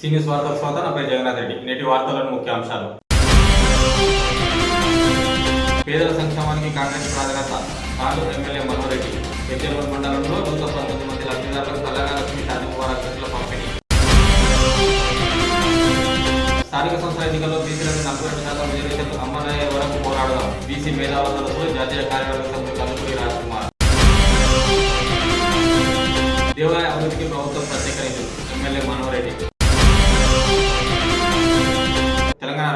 Senior వార్తల స్వాత నాపై జగన్నాథ్ రెడ్డి. నేటి వార్తలను ముఖ్య అంశాలు. పేదల సంక్షేమానికి కాంగ్రెస్ ప్రాధాన్యత. నాలుగు ఎమ్మెల్యే మనోరెడ్డి రెడ్డి. మండలంలో నూట పంతొమ్మిది మంది లబ్ధిదారులకు తెలంగాణ లక్ష్మి షాదీ ముబారక్ పంపిణీ. స్థానిక సంస్థల ఎన్నికల్లో బీసీలకు నలభై రెండు శాతం రిజర్వేషన్లు అమలయ్యే వరకు పోరాడదాం. బీసీ మేధావులతో జాతీయ కార్యవర్గ సభ్యులు కలుపురి రాజ్కుమార్ దేవాలయ అభివృద్ధికి ప్రభుత్వం ప్రత్యేక నిధులు. ఎమ్మెల్యే మనోరెడ్డి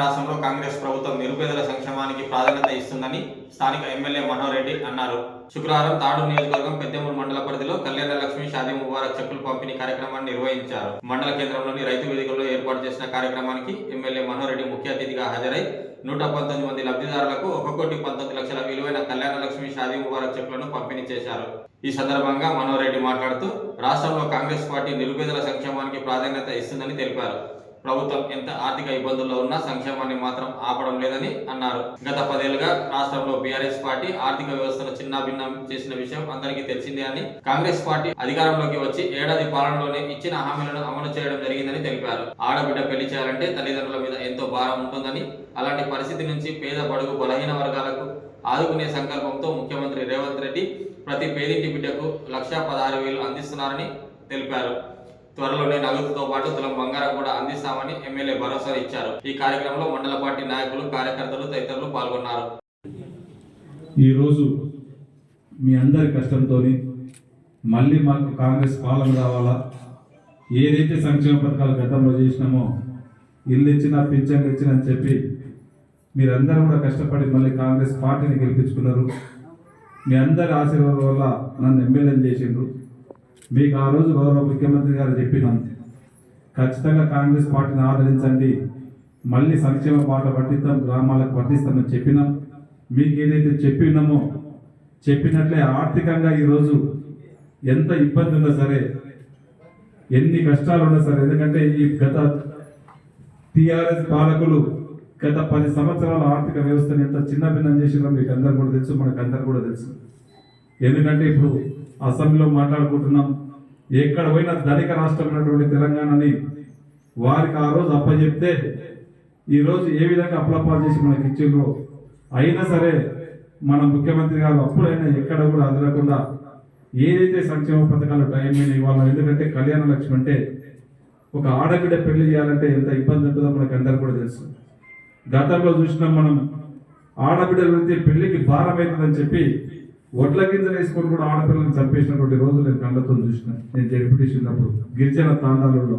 రాష్ట్రంలో కాంగ్రెస్ ప్రభుత్వం నిరుపేదల సంక్షేమానికి ప్రాధాన్యత ఇస్తుందని స్థానిక ఎమ్మెల్యే మనోహర్ రెడ్డి అన్నారు. శుక్రవారం తాడు నియోజకవర్గం పెద్దమూరు మండల పరిధిలో కళ్యాణ లక్ష్మి షాదీ ముబారక్ చెక్కులు పంపిణీ కార్యక్రమాన్ని నిర్వహించారు. మండల కేంద్రంలోని రైతు వేదికలో ఏర్పాటు చేసిన కార్యక్రమానికి ఎమ్మెల్యే మనోహర్ రెడ్డి ముఖ్య అతిథిగా హాజరై నూట పంతొమ్మిది మంది లబ్ధిదారులకు ఒక కోటి పంతొమ్మిది లక్షల విలువైన కళ్యాణ లక్ష్మి షాదీ ముబారక్ చెక్కులను పంపిణీ చేశారు. ఈ సందర్భంగా మనోహర్ రెడ్డి మాట్లాడుతూ రాష్ట్రంలో కాంగ్రెస్ పార్టీ నిరుపేదల సంక్షేమానికి ప్రాధాన్యత ఇస్తుందని తెలిపారు. ప్రభుత్వం ఎంత ఆర్థిక ఇబ్బందుల్లో ఉన్నా సంక్షేమాన్ని మాత్రం ఆపడం లేదని అన్నారు. గత పదేళ్ళుగా రాష్ట్రంలో బీఆర్ఎస్ పార్టీ ఆర్థిక వ్యవస్థను చిన్నాభిన్నం చేసిన విషయం అందరికీ తెలిసిందే అని కాంగ్రెస్ పార్టీ అధికారంలోకి వచ్చి ఏడాది పాలనలోనే ఇచ్చిన హామీలను అమలు చేయడం జరిగిందని తెలిపారు. ఆడబిడ్డ పెళ్ళి చేయాలంటే తల్లిదండ్రుల మీద ఎంతో భారం ఉంటుందని అలాంటి పరిస్థితి నుంచి పేద బడుగు బలహీన వర్గాలకు ఆదుకునే సంకల్పంతో ముఖ్యమంత్రి రేవంత్ రెడ్డి ప్రతి పేదింటి బిడ్డకు లక్షా పదహారు వేలు అందిస్తున్నారని తెలిపారు. త్వరలోనే నగదుతో పాటు తులం బంగారం కూడా అందిస్తామని ఎమ్మెల్యే భరోసా ఇచ్చారు. ఈ కార్యక్రమంలో మండల పార్టీ నాయకులు కార్యకర్తలు తదితరులు పాల్గొన్నారు. ఈరోజు మీ అందరి కష్టంతో మళ్ళీ మాకు కాంగ్రెస్ పాలన రావాలా? ఏదైతే సంక్షేమ పథకాలు గతంలో చేసినామో ఇల్లు ఇచ్చినా పింఛన్లు ఇచ్చినా అని చెప్పి మీరందరూ కూడా కష్టపడి మళ్ళీ కాంగ్రెస్ పార్టీని గెలిపించుకున్నారు. మీ అందరి ఆశీర్వాదం వల్ల నన్ను ఎమ్మెల్యేని చేసిండ్రు. మీకు ఆ రోజు గౌరవ ముఖ్యమంత్రి గారు చెప్పినాం. ఖచ్చితంగా కాంగ్రెస్ పార్టీని ఆదరించండి. మళ్ళీ సంక్షేమ పాట పట్టిస్తాం గ్రామాలకు పట్టిస్తామని చెప్పినాం. మీకు ఏదైతే చెప్పినామో చెప్పినట్లే ఆర్థికంగా ఈరోజు ఎంత ఇబ్బంది ఉన్నా సరే ఎన్ని కష్టాలు ఉన్నా సరే ఎందుకంటే ఈ గత టిఆర్ఎస్ పాలకులు గత పది సంవత్సరాల ఆర్థిక వ్యవస్థను ఎంత చిన్నభిన్నం చేసినా మీకు అందరు కూడా తెలుసు మనకు అందరు కూడా తెలుసు. ఎందుకంటే ఇప్పుడు అసెంబ్లీలో మాట్లాడుకుంటున్నాం. ఎక్కడ పోయినా ధనిక రాష్ట్రం ఉన్నటువంటి తెలంగాణని వారికి ఆ రోజు అప్పచెప్తే ఈరోజు ఏ విధంగా అప్లపాలు చేసి మనకి ఇచ్చిండ్రో అయినా సరే మన ముఖ్యమంత్రి గారు అప్పుడైనా ఎక్కడ కూడా అదలకుండా ఏదైతే సంక్షేమ పథకాలు టైం మీద ఇవ్వాలో ఎందుకంటే కళ్యాణ లక్ష్మి అంటే ఒక ఆడబిడ్డ పెళ్ళి చేయాలంటే ఎంత ఇబ్బంది ఉంటుందో మనకు అందరు కూడా తెలుసు. గతంలో చూసినాం మనం ఆడబిడ్డలు వెళ్తే పెళ్ళికి భారం అవుతుందని చెప్పి వడ్ల గింజలు వేసుకొని కూడా ఆడపిల్లని చంపేసినటువంటి రోజు నేను కళ్ళతో చూసిన. నేను జడ్పీటీసినప్పుడు గిరిజన తాండాలలో.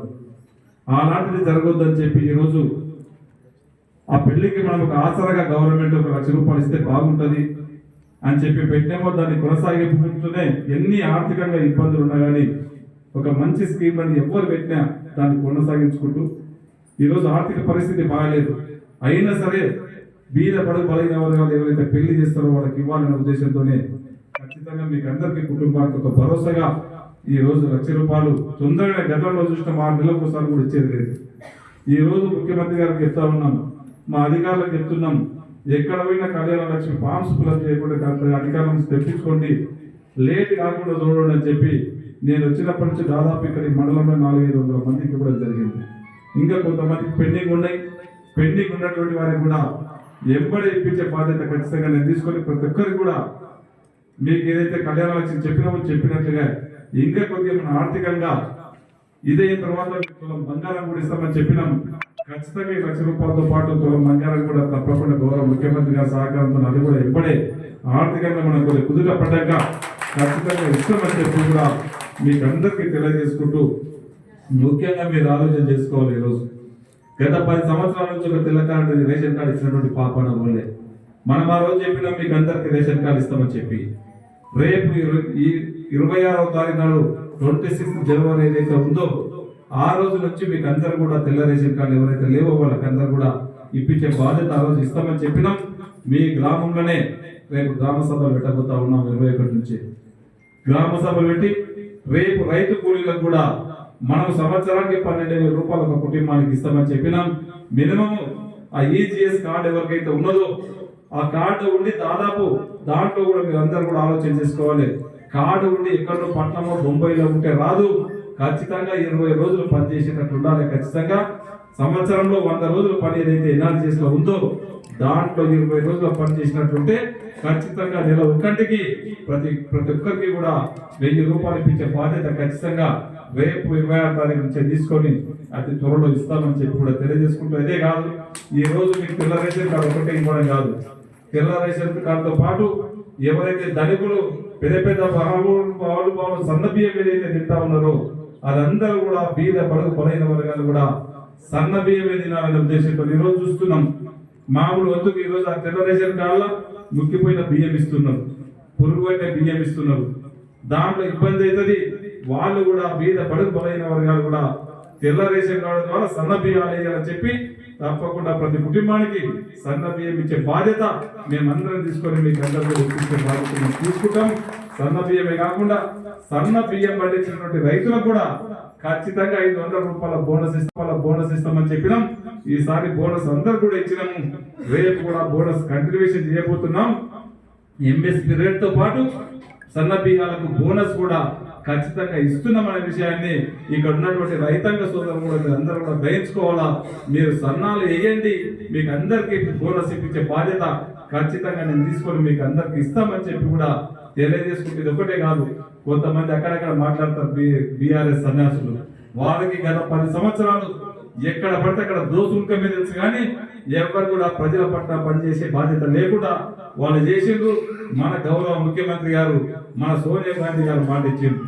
అలాంటిది జరగొద్దని చెప్పి ఈరోజు ఆ పెళ్ళికి మనం ఒక ఆసరగా గవర్నమెంట్ ఒక లక్ష రూపాయలు ఇస్తే బాగుంటుంది అని చెప్పి పెట్టేమో దాన్ని కొనసాగించుకుంటూనే ఎన్ని ఆర్థికంగా ఇబ్బందులు ఉన్నా కానీ ఒక మంచి స్కీమ్ అని ఎవరు పెట్టినా దాన్ని కొనసాగించుకుంటూ ఈరోజు ఆర్థిక పరిస్థితి బాగాలేదు. అయినా సరే బీద పడు బలైన వర్గాలు ఎవరైతే పెళ్ళి చేస్తారో వాళ్ళకి ఇవ్వాలనే ఉద్దేశంతోనే ఖచ్చితంగా మీకు అందరికీ కుటుంబానికి ఒక భరోసాగా ఈ రోజు లక్ష రూపాయలు తొందరగా గతంలో చూసిన ఆరు నెలలకు ఒకసారి కూడా ఇచ్చేది లేదు. ఈ రోజు ముఖ్యమంత్రి గారికి చెప్తా ఉన్నాం మా అధికారులకు చెప్తున్నాం ఎక్కడ పోయినా కళ్యాణ లక్ష్మి ఫామ్స్ ఫిల్అప్ చేయకుండా దాంట్లో అధికారులను తెప్పించుకోండి. లేట్ కాకుండా చూడండి అని చెప్పి నేను వచ్చినప్పటి నుంచి దాదాపు ఇక్కడ మండలంలో నాలుగైదు వందల మందికి ఇవ్వడం జరిగింది. ఇంకా కొంతమందికి పెండింగ్ ఉన్నాయి. పెండింగ్ ఉన్నటువంటి వారికి కూడా ఎంబడి ఇప్పించే బాధ్యత ఖచ్చితంగా నేను తీసుకొని ప్రతి ఒక్కరికి కూడా మీకు ఏదైతే కళ్యాణ లక్ష్యం చెప్పినామో చెప్పినట్లుగా ఇంకా కొద్దిగా మన ఆర్థికంగా ఇదే తర్వాత తులం బంగారం కూడా ఇస్తామని చెప్పినాం. ఖచ్చితంగా ఈ లక్ష రూపాయలతో పాటు తులం బంగారం కూడా తప్పకుండా గౌరవ ముఖ్యమంత్రి గారి సహకారంతో అది కూడా ఎప్పుడే ఆర్థికంగా మనకు కుదుట పడ్డాక ఖచ్చితంగా ఇస్తామని చెప్పి కూడా మీకు అందరికీ తెలియజేసుకుంటూ ముఖ్యంగా మీరు ఆలోచన చేసుకోవాలి ఈరోజు. గత పది సంవత్సరాల నుంచి ఒక తెల్ల కార్డు రేషన్ కార్డు ఇచ్చినటువంటి పాపన పోలే మనం ఆ రోజు చెప్పినాం మీకు అందరికి రేషన్ కార్డు ఇస్తామని చెప్పి. రేపు ఈ ఇరవై ఆరవ తారీఖు నాడు ట్వంటీ సిక్స్త్ జనవరి ఏదైతే ఉందో ఆ రోజు నుంచి మీకు అందరు కూడా తెల్ల రేషన్ కార్డు ఎవరైతే లేవో వాళ్ళకి అందరు కూడా ఇప్పించే బాధ్యత ఆ రోజు ఇస్తామని చెప్పినాం. మీ గ్రామంలోనే రేపు గ్రామ సభలు పెట్టబోతా ఉన్నాం ఇరవై ఒకటి నుంచి. గ్రామ సభలు పెట్టి రేపు రైతు కూలీలకు కూడా మనం సంవత్సరానికి పన్నెండు వేల రూపాయలు ఒక కుటుంబానికి ఇస్తామని చెప్పినాం. మినిమం ఆ ఈజీఎస్ కార్డు ఎవరికైతే ఉన్నదో ఆ కార్డు ఉండి దాదాపు దాంట్లో కూడా మీరు అందరూ కూడా ఆలోచన చేసుకోవాలి. కార్డు ఉండి ఎక్కడో పట్నమో బొంబాయిలో ఉంటే రాదు. ఖచ్చితంగా ఇరవై రోజులు పనిచేసేటట్లు ఉండాలి ఖచ్చితంగా. సంవత్సరంలో వంద రోజులు పని ఏదైతే ఎనాలిసిస్లో ఉందో దాంట్లో ఇరవై రోజుల పని చేసినట్టుంటే ఖచ్చితంగా నెల ఒక్కటికి ప్రతి ప్రతి ఒక్కరికి కూడా వెయ్యి రూపాయలు ఇప్పించే బాధ్యత ఖచ్చితంగా రేపు ఇరవై ఆరు తారీఖు నుంచి తీసుకొని అతి త్వరలో ఇస్తామని చెప్పి కూడా తెలియజేసుకుంటూ ఇదే కాదు ఈ రోజు మీకు పిల్ల రేషన్ కార్డు ఒకటే ఇవ్వడం కాదు. తెల్ల రేషన్ కార్డుతో పాటు ఎవరైతే ధనికులు పెద్ద పెద్ద బాబులు బావులు బావులు సన్న బియ్యం ఏదైతే తింటా ఉన్నారో అదందరూ కూడా బీద పడుగు బలైన వర్గాలు కూడా సన్న బియ్యమే తినాలని ఉద్దేశంతో ఈరోజు రోజు చూస్తున్నాం. మామూలు వద్దుకు ఈ రోజు ఆ తెల్ల రేషన్ కార్డులో ముక్కిపోయిన బియ్యం ఇస్తున్నారు. పురుగు బియ్యం ఇస్తున్నారు. దాంట్లో ఇబ్బంది అవుతుంది. వాళ్ళు కూడా బీద బడుగు బలైన వర్గాలు కూడా తెల్ల రేషన్ కార్డు ద్వారా సన్న బియ్యాలు వేయాలని చెప్పి తప్పకుండా ప్రతి కుటుంబానికి సన్న బియ్యం ఇచ్చే బాధ్యత మేమందరం తీసుకొని మీకు అందరికీ ఇచ్చే బాధ్యత తీసుకుంటాం. సన్న బియ్యమే కాకుండా సన్న బియ్యం పండించినటువంటి రైతులకు కూడా ఖచ్చితంగా ఐదు వందల రూపాయల బోనస్ ఇస్తాం. బోనస్ ఇస్తామని చెప్పినాం. ఈసారి బోనస్ అందరు కూడా ఇచ్చినాము రేపు కూడా బోనస్ కంట్రిబ్యూషన్ చేయబోతున్నాం. ఎంఎస్పి రేట్తో పాటు సన్న బియ్యాలకు బోనస్ కూడా ఖచ్చితంగా ఇస్తున్నామనే విషయాన్ని ఇక్కడ ఉన్నటువంటి రైతాంగ సోదరులు కూడా మీరు అందరూ కూడా గ్రహించుకోవాలా? మీరు సన్నాలు వేయండి. మీకు అందరికీ బోనస్ ఇప్పించే బాధ్యత ఖచ్చితంగా నేను తీసుకొని మీకు అందరికి ఇస్తామని చెప్పి కూడా తెలియజేసుకుంటే ఇది ఒకటే కాదు. కొంతమంది అక్కడక్కడ మాట్లాడతారు బీఆర్ఎస్ సన్యాసులు. వారికి గత పది సంవత్సరాలు ఎక్కడ పడితే అక్కడ దోసుకమే తెలుసు కానీ ఎవరు కూడా ప్రజల పట్ల పనిచేసే బాధ్యత లేకుండా వాళ్ళు చేసిండ్రు. మన గౌరవ ముఖ్యమంత్రి గారు మన సోనియా గాంధీ గారు మాట ఇచ్చిండ్రు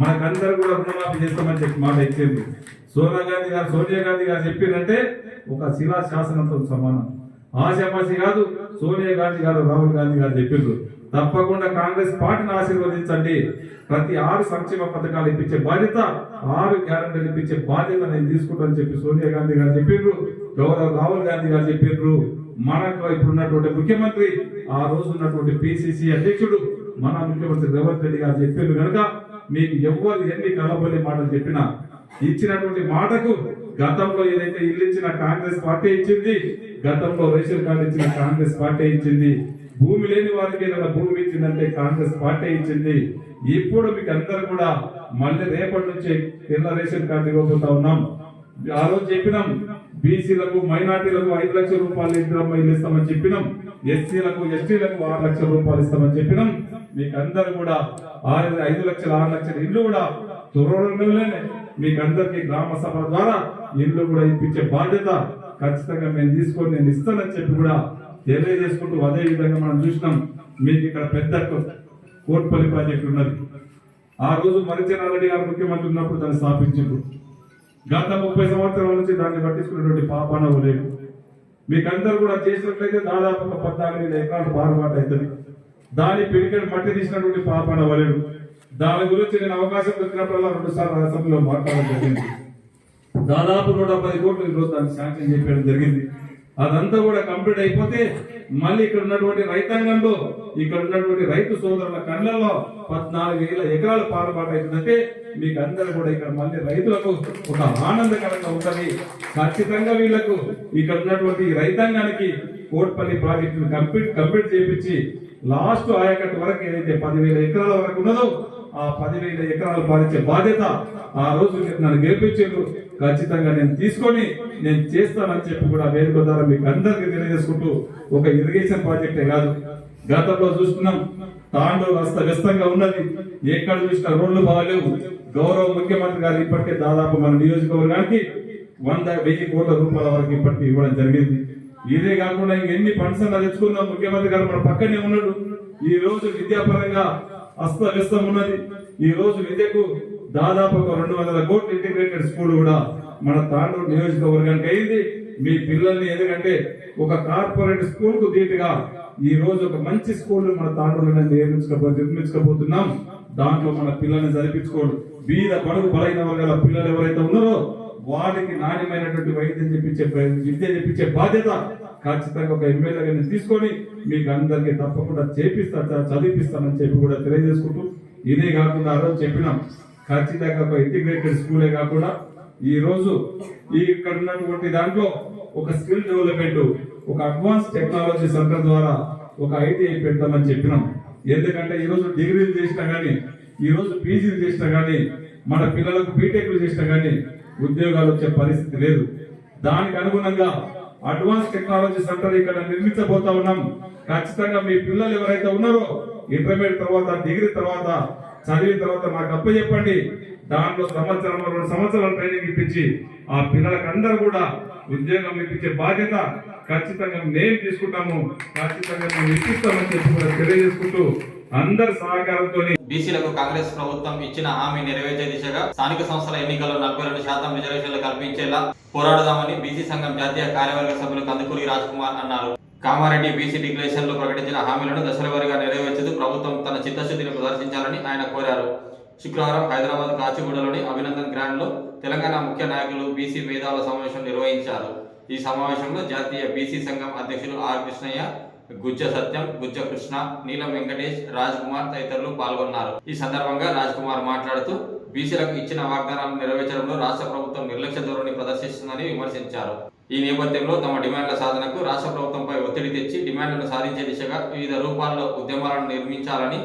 మనకందరూ కూడా రుణమాఫీ చేస్తామని చెప్పి మాట ఇచ్చింది సోనియా గాంధీ గారు సోనియా గాంధీ గారు చెప్పిందంటే ఒక శిలా శాసనంతో సమానం. ఆశాపాసి కాదు సోనియా గాంధీ గారు రాహుల్ గాంధీ గారు చెప్పిండ్రు తప్పకుండా కాంగ్రెస్ పార్టీని ఆశీర్వదించండి. ప్రతి ఆరు సంక్షేమ పథకాలు ఇప్పించే బాధ్యత ఆరు గ్యారంటీలు ఇప్పించే బాధ్యత నేను తీసుకుంటానని చెప్పి సోనియా గాంధీ గారు చెప్పిండ్రు గౌరవ రాహుల్ గాంధీ గారు చెప్పిండ్రు మనకు ఇప్పుడు ఉన్నటువంటి ముఖ్యమంత్రి ఆ రోజు ఉన్నటువంటి పిసిసి అధ్యక్షుడు మన ముఖ్యమంత్రి రేవంత్ రెడ్డి గారు చెప్పిండ్రు కనుక మీకు ఎవ్వరు ఎన్ని కలబొల్లి మాటలు చెప్పినా ఇచ్చినటువంటి మాటకు గతంలో ఏదైతే ఇల్లు ఇచ్చిన కాంగ్రెస్ పార్టీ ఇచ్చింది గతంలో రేషన్ కార్డు ఇచ్చిన కాంగ్రెస్ పార్టీ ఇచ్చింది భూమి లేని వారికి ఏదైనా భూమి ఇచ్చిందంటే కాంగ్రెస్ పార్టీ ఇచ్చింది ఇప్పుడు మీకు అందరు కూడా మళ్ళీ రేపటి నుంచి తెల్ల రేషన్ కార్డు ఇవ్వబోతా ఉన్నాం. ఆ రోజు చెప్పినాం బీసీలకు మైనార్టీలకు ఐదు లక్షల రూపాయలు ఇద్దరు ఇల్లు ఇస్తామని చెప్పినాం ఎస్సీలకు ఎస్టీలకు ఆరు లక్షల రూపాయలు ఇస్తామని చెప్పినాం. మీకు అందరు కూడా ఆరు ఐదు లక్షల ఆరు లక్షల ఇల్లు కూడా త్వరలోనే మీకు అందరికి గ్రామ సభ ద్వారా ఇల్లు కూడా ఇప్పించే బాధ్యత ఖచ్చితంగా మేము తీసుకొని నేను ఇస్తానని చెప్పి కూడా తెలియజేసుకుంటూ అదే విధంగా మనం చూసినాం. మీకు ఇక్కడ పెద్ద కోట్పల్లి ప్రాజెక్ట్ ఉన్నది. ఆ రోజు మరిచెన్నారెడ్డి గారు ముఖ్యమంత్రి ఉన్నప్పుడు దాన్ని స్థాపించారు గత ముప్పై సంవత్సరాల నుంచి దాన్ని పట్టించుకున్నటువంటి పాపాన లేదు మీకందరూ కూడా చేసినట్లయితే దాదాపు ఒక పద్నాలుగు వేల ఎకరాలు పారుబాటు అవుతుంది. దాని పిడికెడు మట్టి తీసినటువంటి పాపన వలెడు దాని గురించి నేను అవకాశం దొరికినప్పుడల్లా రెండు సార్లు అసెంబ్లీలో మాట్లాడడం జరిగింది. దాదాపు నూట పది కోట్లు ఈరోజు దాన్ని దానికి శాంక్షన్ చేయడం జరిగింది. అదంతా కూడా కంప్లీట్ అయిపోతే మళ్ళీ ఇక్కడ ఉన్నటువంటి రైతాంగంలో ఇక్కడ ఉన్నటువంటి రైతు సోదరుల కళ్ళల్లో పద్నాలుగు వేల ఎకరాలు పాల్పాటు అవుతుందంటే మీకు అందరూ కూడా ఇక్కడ మళ్ళీ రైతులకు ఒక ఆనందకరంగా ఉంటుంది. ఖచ్చితంగా వీళ్ళకు ఇక్కడ ఉన్నటువంటి రైతాంగానికి కోట్పల్లి ప్రాజెక్టును కంప్లీట్ కంప్లీట్ చేపించి లాస్ట్ ఆయకట్టు వరకు ఏదైతే పదివేల ఎకరాల వరకు ఉన్నదో ఆ పదివేల ఎకరాలు పాలించే బాధ్యత ఆ రోజు మీరు నన్ను గెలిపించారు. ఖచ్చితంగా నేను తీసుకొని నేను చేస్తానని చెప్పి కూడా వేదిక ద్వారా మీకు అందరికీ తెలియజేసుకుంటూ ఒక ఇరిగేషన్ ప్రాజెక్టే కాదు. గతంలో చూస్తున్నాం తాండూరు అస్తవ్యస్తంగా ఉన్నది. ఎక్కడ చూసినా రోడ్లు బాగాలేవు. గౌరవ ముఖ్యమంత్రి గారు ఇప్పటికే దాదాపు మన నియోజకవర్గానికి వంద వెయ్యి కోట్ల రూపాయల వరకు ఇప్పటికి ఇవ్వడం జరిగింది. ఇదే కాకుండా ఇంకెన్ని ఫండ్స్ అన్న తెచ్చుకున్నాం ముఖ్యమంత్రి గారు మన పక్కనే ఉన్నాడు. ఈ రోజు విద్యాపరంగా అస్తవ్యస్తం ఉన్నది. ఈ రోజు విద్యకు దాదాపు ఒక రెండు వందల కోట్ల ఇంటిగ్రేటెడ్ స్కూల్ కూడా మన తాండూరు నియోజకవర్గానికి అయింది. మీ పిల్లల్ని ఎందుకంటే ఒక కార్పొరేట్ స్కూల్కు ధీటుగా ఈ రోజు ఒక మంచి స్కూల్ మన తాండూరులో నిర్మించుకోబో నిర్మించుకోబోతున్నాం. దాంట్లో మన పిల్లల్ని చదివించుకోడు. బీద పడుగు బలైన వర్గాల పిల్లలు ఎవరైతే ఉన్నారో వారికి నాణ్యమైనటువంటి వైద్యం చెప్పించే విద్య చెప్పించే బాధ్యత ఖచ్చితంగా ఒక ఎమ్మెల్యేగా తీసుకొని మీకు అందరికీ తప్పకుండా చేపిస్తా చదివిపిస్తానని చెప్పి కూడా తెలియజేసుకుంటూ ఇదే కాకుండా ఆ రోజు చెప్పినాం. ఖచ్చితంగా ఒక ఇంటిగ్రేటెడ్ స్కూలే కాకుండా ఈ రోజు ఈ ఇక్కడ ఉన్నటువంటి దాంట్లో ఒక స్కిల్ డెవలప్మెంట్ ఒక అడ్వాన్స్ టెక్నాలజీ సెంటర్ ద్వారా ఒక ఐటీఐ పెడతామని చెప్పినాం. ఎందుకంటే ఈ రోజు డిగ్రీలు చేసినా కానీ ఈ రోజు పీజీలు చేసినా కానీ మన పిల్లలకు బీటెక్లు చేసినా కానీ ఉద్యోగాలు వచ్చే పరిస్థితి లేదు. దానికి అనుగుణంగా అడ్వాన్స్ టెక్నాలజీ సెంటర్ ఇక్కడ నిర్మించబోతా ఉన్నాం. ఖచ్చితంగా మీ పిల్లలు ఎవరైతే ఉన్నారో ఇంటర్మీడియట్ తర్వాత డిగ్రీ తర్వాత చదివిన తర్వాత మాకు అప్ప చెప్పండి దాంట్లో సంవత్సరం రెండు సంవత్సరాల ట్రైనింగ్ ఇప్పించి ఆ పిల్లలకందరూ కూడా ఉద్యోగం ఇప్పించే బాధ్యత ఖచ్చితంగా మేము తీసుకుంటాము. ఖచ్చితంగా మేము ఇప్పిస్తామని చెప్పి కూడా తెలియజేసుకుంటూ అందరి సహకారంతో బీసీలకు కాంగ్రెస్ ప్రభుత్వం ఇచ్చిన హామీ నెరవేర్చే దిశగా స్థానిక సంస్థల ఎన్నికల్లో నలభై రెండు శాతం రిజర్వేషన్లు కల్పించేలా పోరాడదామని బీసీ సంఘం జాతీయ కార్యవర్గ సభ్యులు కందుకూరి రాజ్ కుమార్ అన్నారు. కామారెడ్డి బీసీ డిక్లరేషన్లో ప్రకటించిన హామీలను దశల నెరవేర్చదు ప్రభుత్వం తన చిత్తశుద్ధిని ప్రదర్శించాలని ఆయన కోరారు. శుక్రవారం హైదరాబాద్ కాచిగూడలోని అభినందన్ గ్రాండ్లో తెలంగాణ ముఖ్య నాయకులు బీసీ మేధావుల సమావేశం నిర్వహించారు. ఈ సమావేశంలో జాతీయ బీసీ సంఘం అధ్యక్షులు ఆర్ కృష్ణయ్య గుజ్జ సత్యం గుజ్జ కృష్ణ నీలం వెంకటేష్ రాజ్ కుమార్ తదితరులు పాల్గొన్నారు. ఈ సందర్భంగా రాజ్ కుమార్ మాట్లాడుతూ బీసీలకు ఇచ్చిన వాగ్దానాలను నెరవేర్చడంలో రాష్ట్ర ప్రభుత్వం నిర్లక్ష్య ధోరణి ప్రదర్శిస్తుందని విమర్శించారు. ఈ నేపథ్యంలో తమ డిమాండ్ల సాధనకు రాష్ట్ర ప్రభుత్వంపై ఒత్తిడి తెచ్చి డిమాండ్లను సాధించే దిశగా వివిధ రూపాల్లో ఉద్యమాలను నిర్మించాలని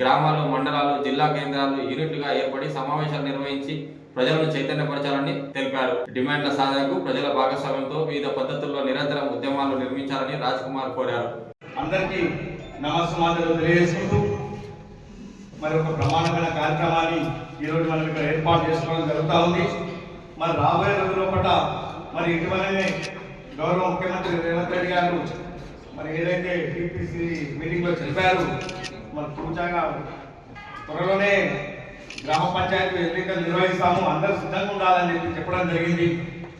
గ్రామాలు మండలాలు జిల్లా కేంద్రాలు యూనిట్లుగా ఏర్పడి సమావేశాలు నిర్వహించి ప్రజలను చైతన్యపరచాలని తెలిపారు. డిమాండ్ల సాధనకు ప్రజల భాగస్వామ్యంతో వివిధ పద్ధతుల్లో నిరంతరం ఉద్యమాలు నిర్మించాలని రాజ్ కుమార్ కోరారు. అందరికీ నమస్కారాలు తెలియజేసుకుంటూ మరి ఒక ప్రమాణమైన కార్యక్రమాన్ని ఈరోజు మనం ఇక్కడ ఏర్పాటు చేసుకోవడం జరుగుతూ ఉంది. మరి రాబోయే రోజుల పట్ల మరి ఇటీవలనే గౌరవ ముఖ్యమంత్రి రేవంత్ రెడ్డి గారు మరి ఏదైతే టీపీసీ మీటింగ్లో చెప్పారు మరి పూజాగా త్వరలోనే గ్రామ పంచాయతీ ఎన్నికలు నిర్వహిస్తాము అందరూ సిద్ధంగా ఉండాలని చెప్పి చెప్పడం జరిగింది.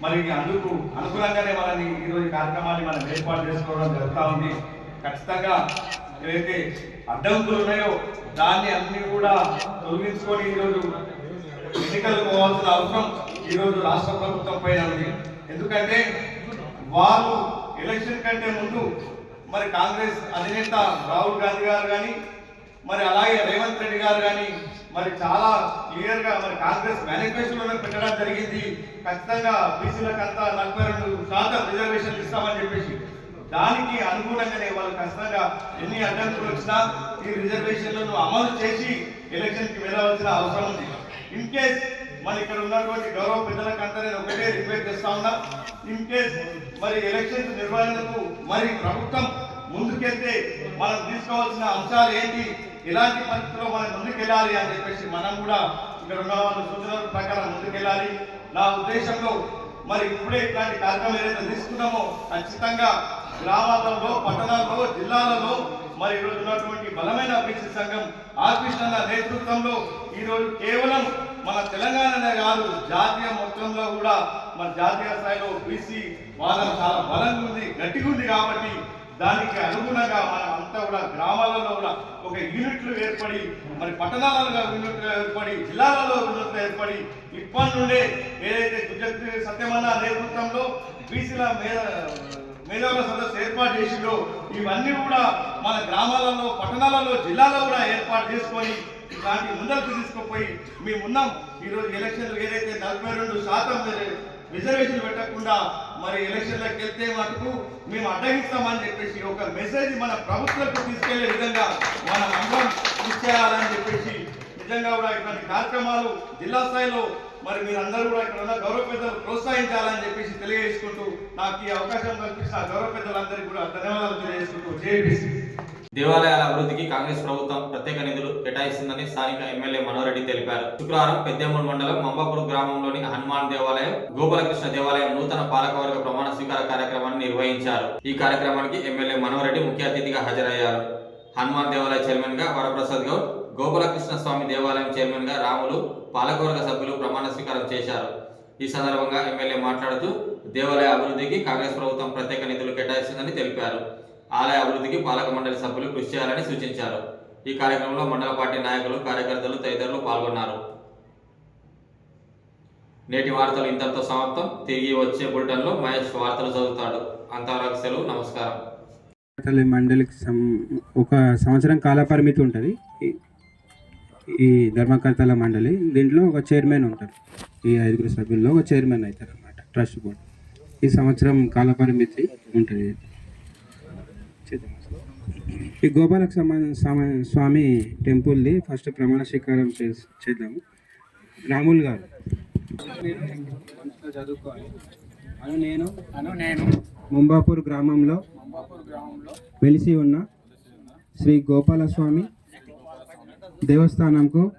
మరి అందుకు అనుకూలంగానే మనని ఈరోజు కార్యక్రమాన్ని మనం ఏర్పాటు చేసుకోవడం జరుగుతూ ఉంది. ఖచ్చితంగా ఏదైతే అడ్డంకులు ఉన్నాయో దాన్ని అన్ని కూడా తొలగించుకొని ఈరోజు ఎన్నికలు పోవాల్సిన అవసరం ఈరోజు రాష్ట్ర ప్రభుత్వం పైన ఉంది. ఎందుకంటే వారు ఎలక్షన్ కంటే ముందు మరి కాంగ్రెస్ అధినేత రాహుల్ గాంధీ గారు కానీ మరి అలాగే రేవంత్ రెడ్డి గారు కానీ మరి చాలా క్లియర్గా మరి కాంగ్రెస్ మేనిఫెస్టోలో పెట్టడం జరిగింది. ఖచ్చితంగా బీసీలకంతా నలభై రెండు శాతం రిజర్వేషన్లు ఇస్తామని చెప్పేసి. దానికి అనుగుణంగానే వాళ్ళు ఖచ్చితంగా ఎన్ని అడ్డంకులు వచ్చినా ఈ రిజర్వేషన్లను అమలు చేసి ఎలక్షన్కి వెళ్ళవలసిన అవసరం ఉంది. ఇన్ కేస్ మరి ఇక్కడ ఉన్నటువంటి గౌరవ పెద్దలకంతా నేను ఒకటే రిక్వెస్ట్ చేస్తా ఉన్నా. ఇన్ కేస్ మరి ఎలక్షన్స్ నిర్వహణకు మరి ప్రభుత్వం ముందుకెళ్తే మనం తీసుకోవాల్సిన అంశాలు ఏంటి? ఎలాంటి పరిస్థితుల్లో మనం ముందుకెళ్ళాలి అని చెప్పేసి మనం కూడా ఇక్కడ ఉన్న వాళ్ళ సూచనల ప్రకారం ముందుకెళ్ళాలి. నా ఉద్దేశంలో మరి ఇప్పుడే ఇట్లాంటి కార్యక్రమం ఏదైతే తీసుకున్నామో ఖచ్చితంగా గ్రామాలలో పట్టణాల్లో జిల్లాలలో మరి ఈరోజు ఉన్నటువంటి బలమైన బీసీ సంఘం ఆర్కృష్ణ నేతృత్వంలో ఈరోజు కేవలం మన తెలంగాణనే కాదు జాతీయ మొత్తంలో కూడా మన జాతీయ స్థాయిలో బీసీ వాదన చాలా బలంగా ఉంది గట్టిగా ఉంది కాబట్టి దానికి అనుగుణంగా మనం అంతా కూడా గ్రామాలలో కూడా ఒక యూనిట్లు ఏర్పడి మరి పట్టణాలలో యూనిట్లు ఏర్పడి జిల్లాలలో యూనిట్లు ఏర్పడి ఇప్పటి నుండే ఏదైతే గుజరాత్ సత్యమన్న నేతృత్వంలో బీసీల మీద మేధావుల సదస్సు ఏర్పాటు చేసిందో ఇవన్నీ కూడా మన గ్రామాలలో పట్టణాలలో జిల్లాలో కూడా ఏర్పాటు చేసుకొని ఇలాంటి ముందరకు తీసుకుపోయి మేము ఉన్నాం ఈరోజు ఎలక్షన్లు ఏదైతే నలభై రెండు శాతం రిజర్వేషన్ పెట్టకుండా మరి ఎలక్షన్లకు వెళ్తే మటుకు మేము అడ్డగిస్తామని చెప్పేసి ఒక మెసేజ్ మన ప్రభుత్వంకు తీసుకెళ్ళే విధంగా మన అందరం కృషి చేయాలని చెప్పేసి నిజంగా కూడా ఇటువంటి కార్యక్రమాలు జిల్లా స్థాయిలో మరి మీరందరూ కూడా ఇక్కడ ఉన్న గౌరవ పెద్దలు ప్రోత్సహించాలని చెప్పేసి తెలియజేసుకుంటూ నాకు ఈ అవకాశం కల్పించిన గౌరవ పెద్దలందరికీ కూడా ధన్యవాదాలు తెలియజేసుకుంటూ జేపీసీ దేవాలయాల అభివృద్ధికి కాంగ్రెస్ ప్రభుత్వం ప్రత్యేక నిధులు కేటాయిస్తుందని స్థానిక ఎమ్మెల్యే మనోరెడ్డి తెలిపారు. శుక్రవారం పెద్దేమూరు మండలం మంబాపూర్ గ్రామంలోని హనుమాన్ దేవాలయం గోపాలకృష్ణ దేవాలయం నూతన పాలకవర్గ ప్రమాణ స్వీకార కార్యక్రమాన్ని నిర్వహించారు. ఈ కార్యక్రమానికి ఎమ్మెల్యే మనోరెడ్డి ముఖ్య అతిథిగా హాజరయ్యారు. హనుమాన్ దేవాలయ చైర్మన్గా వరప్రసాద్ గౌడ్ గోపాలకృష్ణ స్వామి దేవాలయం చైర్మన్గా రాములు పాలకవర్గ సభ్యులు ప్రమాణ స్వీకారం చేశారు. ఈ సందర్భంగా ఎమ్మెల్యే మాట్లాడుతూ దేవాలయ అభివృద్ధికి కాంగ్రెస్ ప్రభుత్వం ప్రత్యేక నిధులు కేటాయిస్తుందని తెలిపారు. ఆలయ అభివృద్ధికి పాలక మండలి సభ్యులు కృషి చేయాలని సూచించారు. ఈ కార్యక్రమంలో మండల పార్టీ నాయకులు కార్యకర్తలు తదితరులు పాల్గొన్నారు. నేటి వార్తలు ఇంతటితో సమాప్తం. తిరిగి వచ్చే బులెటిన్లో మహేష్ వార్తలు చదువుతాడు. అంతవరకు సెలవు నమస్కారం. మండలికి సం ఒక సంవత్సరం కాల పరిమితి ఉంటుంది. ఈ- ఈ ధర్మకర్తల మండలి దీంట్లో ఒక చైర్మన్ ఉంటారు. ఈ ఐదుగురు సభ్యుల్లో ఒక చైర్మన్ అవుతారు అనమాట ట్రస్ట్ బోర్డు. ఈ సంవత్సరం కాలపరిమితి ఉంటుంది. ఈ గోపాలక సమ- స్వామి టెంపుల్ది ఫస్ట్ ప్రమాణ స్వీకారం చేద్దాము. రాములు గారు. చదువుకోవాలి. అను నేను. అను నేను. ముంబాపూర్ గ్రామంలో వెలిసి ఉన్న శ్రీ గోపాలస్వామి దేవస్థానంకు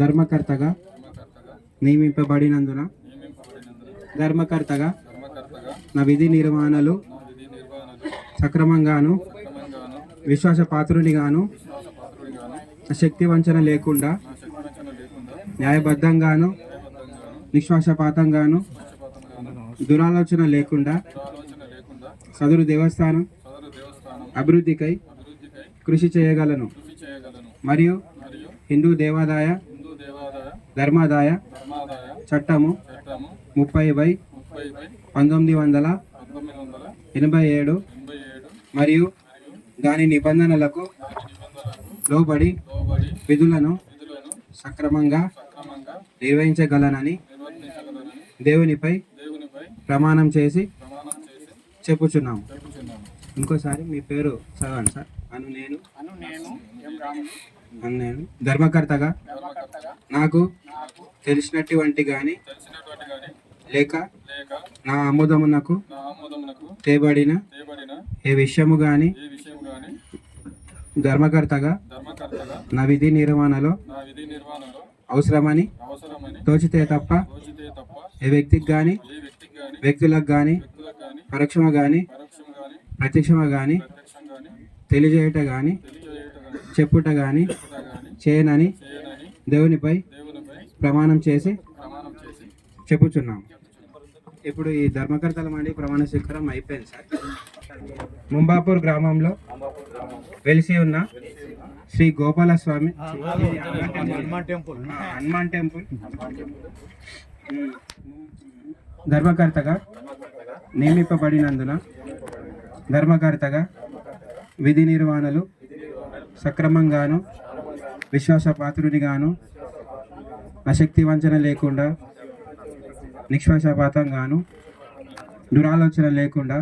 ధర్మకర్తగా నియమింపబడినందున ధర్మకర్తగా నా విధి నిర్వహణలు సక్రమంగాను విశ్వాసపాత్రునిగాను శక్తి వంచన లేకుండా న్యాయబద్ధంగాను నిశ్వాసపాతంగాను దురాలోచన లేకుండా సదురు దేవస్థానం అభివృద్ధికై కృషి చేయగలను. మరియు హిందూ దేవాదాయ ధర్మాదాయ చట్టము ముప్పై బై పంతొమ్మిది వందల ఎనభై ఏడు మరియు దాని నిబంధనలకు లోబడి విధులను సక్రమంగా నిర్వహించగలనని దేవునిపై ప్రమాణం చేసి చెప్పుచున్నాము ఇంకోసారి మీ పేరు చదవండి సార్. అను నేను. అను నేను ధర్మకర్తగా నాకు తెలిసినటువంటి గాని లేక నా ఆమోదమునకు తేబడిన చేయబడిన ఏ విషయము గాని ధర్మకర్తగా నా విధి నిర్వహణలో అవసరమని తోచితే తప్ప ఏ వ్యక్తికి గాని వ్యక్తులకు గాని పరోక్షమ గాని ప్రత్యక్షమ గాని తెలియజేయట గాని చెప్పుట గాని చేయనని దేవునిపై ప్రమాణం చేసి ప్రమాణం చేసి చెప్పుచున్నాం. ఇప్పుడు ఈ ధర్మకర్తల మండి ప్రమాణ స్వీకారం అయిపోయింది సార్. ముంబాపూర్ గ్రామంలో వెలిసి ఉన్న శ్రీ గోపాలస్వామి. హనుమాన్ టెంపుల్. ఆ, హనుమాన్ టెంపుల్. ధర్మకర్తగా నియమింపబడినందున ధర్మకర్తగా విధి నిర్వహణలు సక్రమంగాను విశ్వాసపాత్రునిగాను అశక్తి వంచన లేకుండా నిశ్వాసపాతంగాను దురాలోచన లేకుండా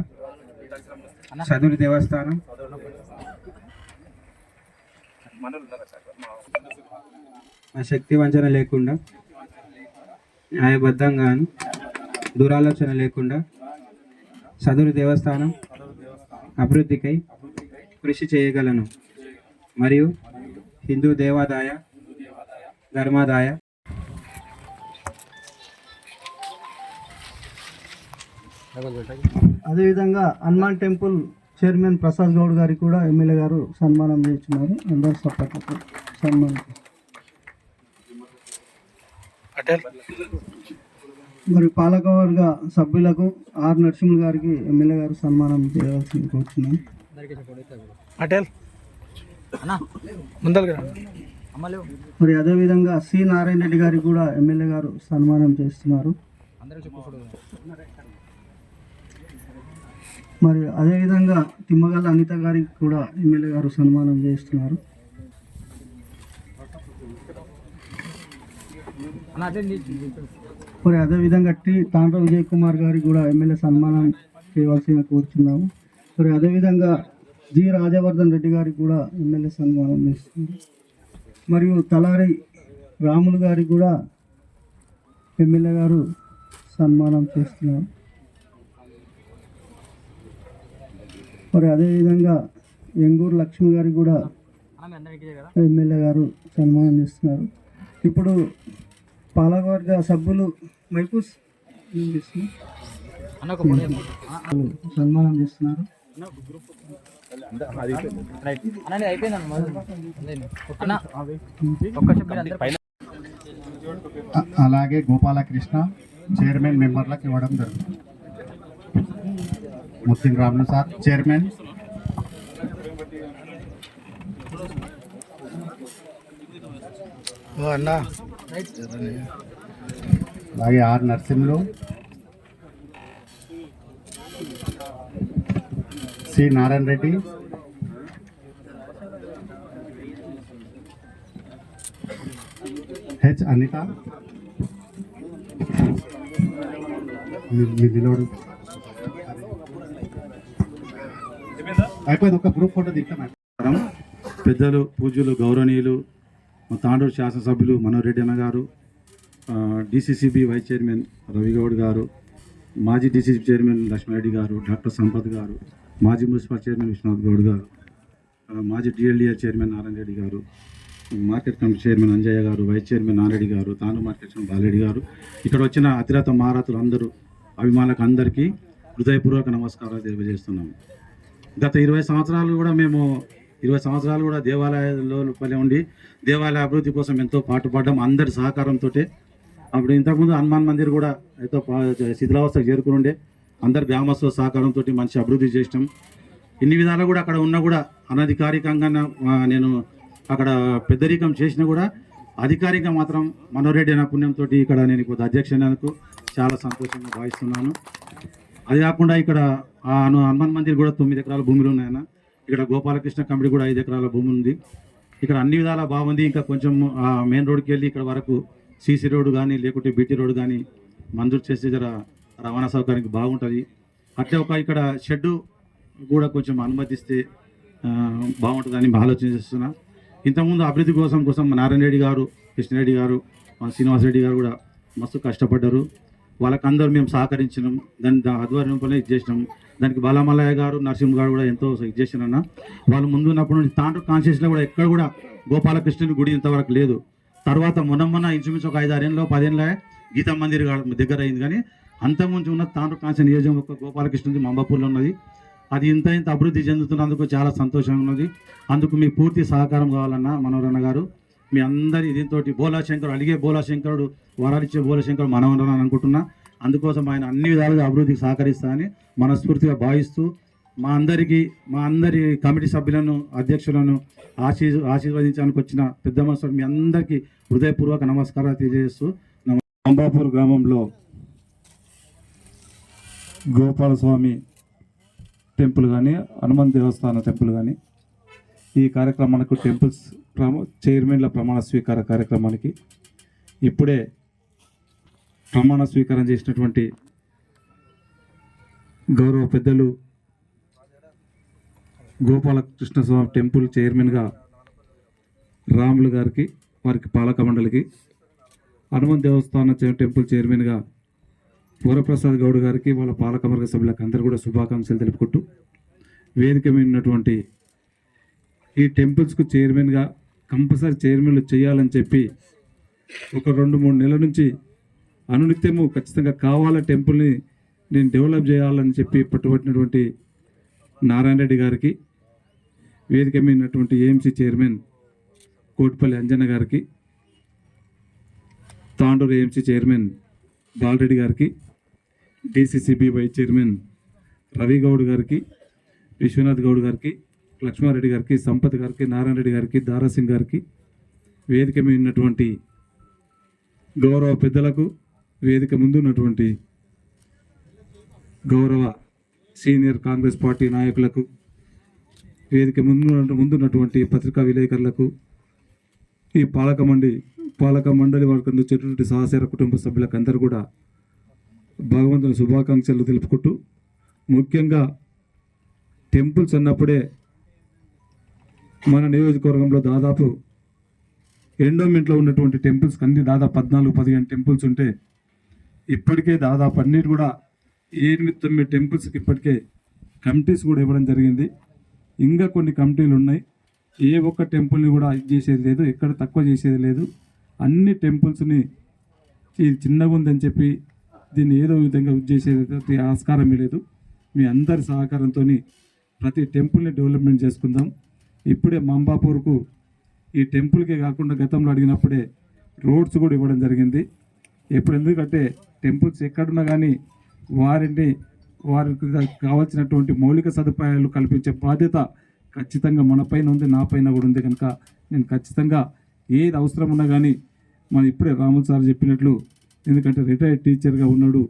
సదురు దేవస్థానం. ఆ శక్తి వంచన లేకుండా న్యాయబద్ధంగాను దురాలోచన లేకుండా సదురు దేవస్థానం అభివృద్ధికై కృషి చేయగలను. మరియు హిందూ దేవాదాయ ధర్మాదాయ అదేవిధంగా హనుమాన్ టెంపుల్ చైర్మన్ ప్రసాద్ గౌడ్ గారికి కూడా ఎమ్మెల్యే గారు సన్మానం చేస్తున్నారు. అందరు సపోర్ట్లకు సన్మానం మరి పాలకవర్గ సభ్యులకు ఆర్ నరసింహులు గారికి ఎమ్మెల్యే గారు సన్మానం చేయవలసింది కోరుతున్నాను పటేల్ ముందర మరి అదేవిధంగా సి నారాయణ రెడ్డి గారికి కూడా ఎమ్మెల్యే గారు సన్మానం చేస్తున్నారు. మరి అదేవిధంగా తిమ్మగల్ల అనిత గారికి కూడా ఎమ్మెల్యే గారు సన్మానం చేస్తున్నారు. మరి అదేవిధంగా టి తాండ్ర విజయ్ కుమార్ గారికి కూడా ఎమ్మెల్యే సన్మానం చేయవలసిన కోరుచున్నాము. మరి అదేవిధంగా జి రాజవర్ధన్ రెడ్డి గారికి కూడా ఎమ్మెల్యే సన్మానం చేస్తున్నారు. మరియు తలారి రాములు గారికి కూడా ఎమ్మెల్యే గారు సన్మానం చేస్తున్నారు. మరి అదేవిధంగా ఎంగూరు లక్ష్మి గారికి కూడా ఎమ్మెల్యే గారు సన్మానం చేస్తున్నారు. ఇప్పుడు పాలకవర్గ సభ్యులు మైపూస్ చేస్తున్నారు? సన్మానం చేస్తున్నారు. అలాగే గోపాలకృష్ణ చైర్మన్ మెంబర్లకు ఇవ్వడం జరుగుతుంది. ముత్తిం రాములు సార్ చైర్మన్ అలాగే R Narasimhulu. C Narayana Reddy. H Anitha. నిలవడు అయిపోయింది. ఒక గ్రూప్ ఫోటో దిగుతాం పెద్దలు పూజ్యులు గౌరవనీయులు మా తాండూరు శాసనసభ్యులు మనోహర్ రెడ్డి అన్న గారు డిసిసిబి వైస్ చైర్మన్ రవిగౌడ్ గారు మాజీ డిసిసిబి చైర్మన్ లక్ష్మారెడ్డి గారు డాక్టర్ సంపత్ గారు మాజీ మున్సిపల్ చైర్మన్ విశ్వనాథ్ గౌడ్ గారు మాజీ డిఎల్డిఏ చైర్మన్ నారాయణ రెడ్డి గారు మార్కెట్ కమిటీ చైర్మన్ అంజయ్య గారు వైస్ చైర్మన్ నారెడ్డి గారు తాను మార్కెట్ చైర్మన్ బాలరెడ్డి గారు ఇక్కడ వచ్చిన అతిరత మహారథులు అందరూ అభిమానులకు అందరికీ హృదయపూర్వక నమస్కారాలు తెలియజేస్తున్నాము. గత ఇరవై సంవత్సరాలు కూడా మేము ఇరవై సంవత్సరాలు కూడా దేవాలయాల్లో పల్లె ఉండి దేవాలయ అభివృద్ధి కోసం ఎంతో పాటుపడ్డాం అందరి సహకారంతో అప్పుడు ఇంతకుముందు హనుమాన్ మందిర్ కూడా ఎంతో పా- శిథిలావస్థకు చేరుకుని ఉండే అందరి గ్రామస్తుల సహకారంతో మంచి అభివృద్ధి చేసినాం. ఇన్ని విధాలు కూడా అక్కడ ఉన్నా కూడా అనధికారికంగా నేను అక్కడ పెద్దరికం చేసినా కూడా అధికారికంగా మాత్రం మనోరెడ్డి అనే పుణ్యంతో ఇక్కడ నేను ఇప్పుడు అధ్యక్షులకు చాలా సంతోషంగా భావిస్తున్నాను. అది కాకుండా ఇక్కడ హనుమాన్ మందిర్ కూడా తొమ్మిది ఎకరాల భూములు ఉన్నాయన్న ఇక్కడ గోపాలకృష్ణ కమిటీ కూడా ఐదు ఎకరాల భూమి ఉంది. ఇక్కడ అన్ని విధాల బాగుంది. ఇంకా కొంచెం మెయిన్ రోడ్కి వెళ్ళి ఇక్కడ వరకు సీసీ రోడ్డు కానీ లేకుంటే బీటీ రోడ్డు కానీ మంజూరు చేసే జర రవాణా సౌకర్యానికి బాగుంటుంది. అట్లే ఒక ఇక్కడ షెడ్డు కూడా కొంచెం అనుమతిస్తే బాగుంటుందని ఆలోచన చేస్తున్నా. ఇంతకుముందు అభివృద్ధి కోసం కోసం నారాయణ రెడ్డి గారు కృష్ణారెడ్డి గారు మన శ్రీనివాసరెడ్డి గారు కూడా మస్తు కష్టపడ్డారు. వాళ్ళకందరూ మేము సహకరించినాం. దాని దా ఆధ్వర్యంలోనే ఇది చేసినాం. దానికి బాలమల్లయ్య గారు నరసింహ గారు కూడా ఎంతో ఇది వాళ్ళు ముందు ఉన్నప్పటి నుంచి తాండ్రు కాన్షియస్లో కూడా ఎక్కడ కూడా గోపాలకృష్ణుని గుడి ఇంతవరకు లేదు. తర్వాత మొన్న మొన్న ఇంచుమించు ఒక ఐదారేళ్ళలో పదేళ్ళ గీతా మందిర్ దగ్గర అయింది కానీ అంతకుముందు ఉన్న తాండ్రు కాన్షియస్ నియోజకవర్గం గోపాలకృష్ణుడి మంబపూర్లో ఉన్నది. అది ఇంత ఇంత అభివృద్ధి చెందుతున్నందుకు చాలా సంతోషంగా ఉన్నది. అందుకు మీ పూర్తి సహకారం కావాలన్నా మనోరన్న గారు. మీ అందరి దీంతో బోలాశంకర్ అడిగే బోలాశంకరుడు వరాలిచ్చే బోలాశంకర్ మనోరన్న అనుకుంటున్నా. అందుకోసం ఆయన అన్ని విధాలుగా అభివృద్ధికి సహకరిస్తానని మనస్ఫూర్తిగా భావిస్తూ మా అందరికీ మా అందరి కమిటీ సభ్యులను అధ్యక్షులను ఆశీ ఆశీర్వదించడానికి వచ్చిన పెద్ద మనసు మీ అందరికీ హృదయపూర్వక నమస్కారాలు తెలియజేస్తూ నమ- అంబాపూర్ గ్రామంలో గోపాలస్వామి టెంపుల్ కానీ హనుమాన్ దేవస్థాన టెంపుల్ కానీ ఈ కార్యక్రమానికి టెంపుల్స్ ప్రమ చైర్మన్ల ప్రమాణ స్వీకార కార్యక్రమానికి ఇప్పుడే ప్రమాణ స్వీకారం చేసినటువంటి గౌరవ పెద్దలు గోపాలకృష్ణ స్వామి టెంపుల్ చైర్మన్గా రాములు గారికి వారికి పాలక మండలికి హనుమాన్ దేవస్థాన టెంపుల్ చైర్మన్గా వరప్రసాద్ గౌడ్ గారికి వాళ్ళ పాలకవర్గ సభ్యులకు అందరూ కూడా శుభాకాంక్షలు తెలుపుకుంటూ వేదిక మీద ఉన్నటువంటి ఈ టెంపుల్స్కు చైర్మన్గా కంపల్సరీ చైర్మన్లు చేయాలని చెప్పి ఒక రెండు మూడు నెలల నుంచి అనునిత్యము ఖచ్చితంగా కావాల టెంపుల్ని నేను డెవలప్ చేయాలని చెప్పి పట్టుబట్టినటువంటి నారాయణ రెడ్డి గారికి వేదిక మీద ఏఎంసీ చైర్మన్ కోటిపల్లి అంజన్న గారికి తాండూరు ఏఎంసీ చైర్మన్ బాలరెడ్డి గారికి DCCB vice chairman Ravi Goud గారికి విశ్వనాథ్ గౌడ్ గారికి లక్ష్మారెడ్డి గారికి సంపత్ గారికి నారాయణ రెడ్డి గారికి దారాసింగ్ గారికి వేదిక మీద ఉన్నటువంటి గౌరవ పెద్దలకు వేదిక ముందు ఉన్నటువంటి గౌరవ సీనియర్ కాంగ్రెస్ పార్టీ నాయకులకు వేదిక ముందు ముందున్నటువంటి పత్రికా విలేకరులకు ఈ పాలక మండలి పాలక మండలి వర్గం వచ్చేటువంటి సహచర కుటుంబ సభ్యులకు అందరూ కూడా భగవంతుని శుభాకాంక్షలు తెలుపుకుంటూ ముఖ్యంగా టెంపుల్స్ అన్నప్పుడే మన నియోజకవర్గంలో దాదాపు ఎండోమెంట్లో ఉన్నటువంటి టెంపుల్స్ అన్ని దాదాపు పద్నాలుగు పదిహేను టెంపుల్స్ ఉంటే ఇప్పటికే దాదాపు అన్నిటి కూడా ఎనిమిది తొమ్మిది టెంపుల్స్కి ఇప్పటికే కమిటీస్ కూడా ఇవ్వడం జరిగింది. ఇంకా కొన్ని కమిటీలు ఉన్నాయి. ఏ ఒక్క టెంపుల్ని కూడా ఇది చేసేది లేదు ఎక్కడ తక్కువ చేసేది లేదు. అన్ని టెంపుల్స్ని ఇది చిన్నగా ఉందని చెప్పి దీన్ని ఏదో విధంగా ఇది చేసేది ఆస్కారం లేదు. మీ అందరి సహకారంతో ప్రతి టెంపుల్ని డెవలప్మెంట్ చేసుకుందాం. ఇప్పుడే మంబాపూర్కు ఈ టెంపుల్కే కాకుండా గతంలో అడిగినప్పుడే రోడ్స్ కూడా ఇవ్వడం జరిగింది. ఎప్పుడు ఎందుకంటే టెంపుల్స్ ఎక్కడున్నా కానీ వారిని వారికి కావాల్సినటువంటి మౌలిక సదుపాయాలు కల్పించే బాధ్యత ఖచ్చితంగా మన పైన ఉంది నా పైన కూడా ఉంది కనుక నేను ఖచ్చితంగా ఏది అవసరం ఉన్నా కానీ మన ఇప్పుడే రాములు సార్ చెప్పినట్లు ఎందుకంటే రిటైర్డ్ టీచర్గా ఉన్నాడు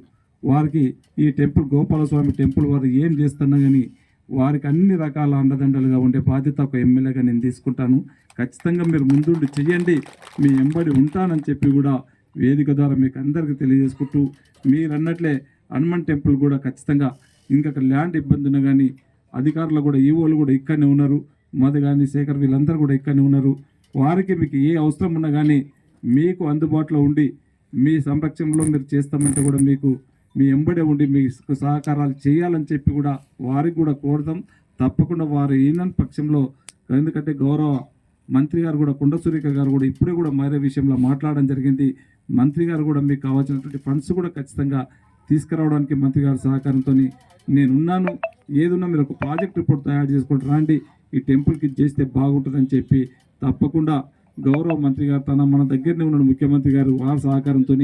వారికి ఈ టెంపుల్ గోపాలస్వామి టెంపుల్ వారు ఏం చేస్తున్నా కానీ వారికి అన్ని రకాల అండదండలుగా ఉండే బాధ్యత ఒక ఎమ్మెల్యేగా నేను తీసుకుంటాను. ఖచ్చితంగా మీరు ముందుండి చెయ్యండి మీ ఎంబడి ఉంటానని చెప్పి కూడా వేదిక ద్వారా మీకు అందరికీ తెలియజేసుకుంటూ మీరన్నట్లే హనుమాన్ టెంపుల్ కూడా ఖచ్చితంగా ఇంకా ల్యాండ్ ఇబ్బంది కానీ అధికారులు కూడా ఈవోలు కూడా ఇక్కడనే ఉన్నారు. మధు కానీ శేఖర్ వీళ్ళందరూ కూడా ఇక్కడనే ఉన్నారు. వారికి మీకు ఏ అవసరం ఉన్నా కానీ మీకు అందుబాటులో ఉండి మీ సంరక్షణలో మీరు చేస్తామంటే కూడా మీకు మీ ఎంబడే ఉండి మీ సహకారాలు చేయాలని చెప్పి కూడా వారికి కూడా కోరదాం తప్పకుండా వారు ఈనని పక్షంలో ఎందుకంటే గౌరవ మంత్రి గారు కూడా కొండ సురేఖ గారు కూడా ఇప్పుడే కూడా మరే విషయంలో మాట్లాడడం జరిగింది. మంత్రి గారు కూడా మీకు కావాల్సినటువంటి ఫండ్స్ కూడా ఖచ్చితంగా తీసుకురావడానికి మంత్రి గారి సహకారంతో నేనున్నాను. ఏదున్నా మీరు ఒక ప్రాజెక్ట్ రిపోర్ట్ తయారు చేసుకుంటూ రండి. ఈ టెంపుల్కి చేస్తే బాగుంటుందని చెప్పి తప్పకుండా గౌరవ మంత్రి గారు తన మన దగ్గరనే ఉన్న ముఖ్యమంత్రి గారు వారి సహకారంతో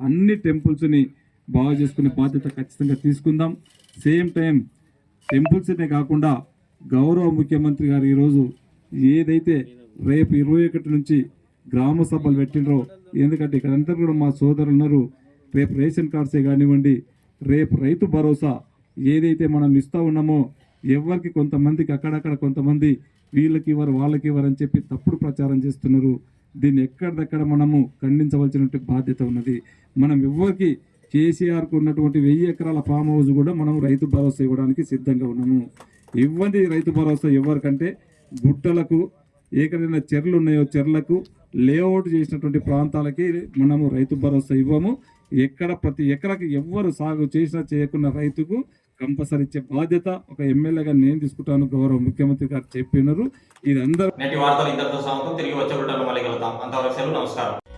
అన్ని టెంపుల్స్ని బాగు చేసుకునే బాధ్యత ఖచ్చితంగా తీసుకుందాం. సేమ్ టైం టెంపుల్స్నే కాకుండా గౌరవ ముఖ్యమంత్రి గారు ఈరోజు ఏదైతే రేపు ఇరవై ఒకటి నుంచి గ్రామ సభలు పెట్టినరు ఎందుకంటే ఇక్కడంతా కూడా మా సోదరులు ఉన్నారు. రేపు రేషన్ కార్డ్సే కానివ్వండి రేపు రైతు భరోసా ఏదైతే మనం ఇస్తూ ఉన్నామో ఎవరికి కొంతమందికి అక్కడక్కడ కొంతమంది వీళ్ళకి ఇవ్వరు వాళ్ళకి ఇవ్వరు అని చెప్పి తప్పుడు ప్రచారం చేస్తున్నారు. దీన్ని ఎక్కడిదక్కడ మనము ఖండించవలసినటువంటి బాధ్యత ఉన్నది. మనం ఎవరికి కేసీఆర్కు ఉన్నటువంటి వెయ్యి ఎకరాల ఫామ్ హౌస్ కూడా మనం రైతు భరోసా ఇవ్వడానికి సిద్ధంగా ఉన్నాము. ఇవ్వండి రైతు భరోసా ఎవరికంటే గుట్టలకు ఎక్కడైనా చెర్లు ఉన్నాయో చెర్లకు లేఅవుట్ చేసినటువంటి ప్రాంతాలకి మనము రైతు భరోసా ఇవ్వము. ఎక్కడ ప్రతి ఎకరాకి ఎవ్వరు సాగు చేసినా చేయకున్న రైతుకు కంపల్సరీ ఇచ్చే బాధ్యత ఒక ఎమ్మెల్యేగా నేను తీసుకుంటాను గౌరవ ముఖ్యమంత్రి గారు చెప్పినారు. ఇది అందరూ నేటి వార్తలు ఇంతటితో తిరిగి వచ్చే మళ్ళీ అంతవరకు నమస్కారం.